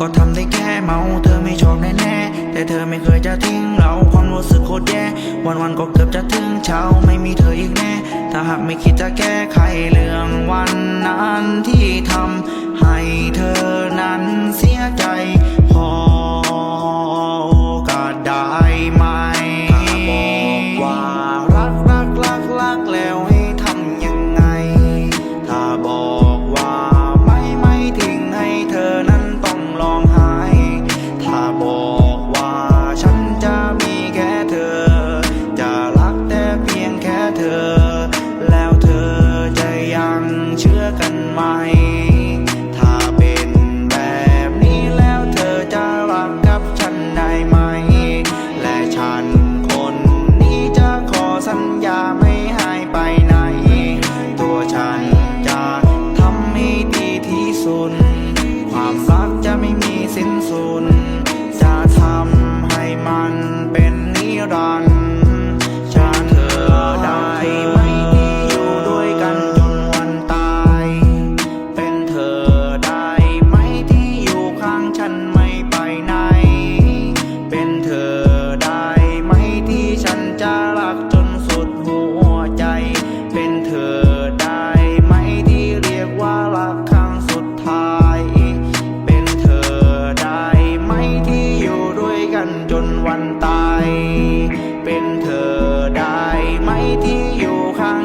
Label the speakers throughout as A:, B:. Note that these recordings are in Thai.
A: ก็ทำได้แค่เมา เธอไม่ชอบแน่แต่เธอไม่เคยจะทิ้งเราความรู้สึกโคตรแย่ วันวันก็เกือบจะถึงเช้าไม่มีเธออีกแน่ ถ้าหากไม่คิดจะแก้ไขเรื่องวันนั้นที่ทำให้เธอนั้นเสียใจ เธอ แล้วเธอจะยังเชื่อกันไหม ถ้าเป็นแบบนี้แล้วเธอจะรักกับฉันได้ไหม และฉันคนนี้จะขอสัญญาไม่หายไปไหน ตัวฉันจะทำให้ดีที่สุด ความรักจะไม่มีสิ้นสุด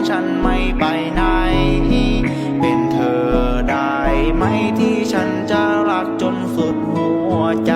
A: ฉันไม่ไปไหน เป็นเธอได้ไหมที่ฉันจะรักจนสุดหัวใจ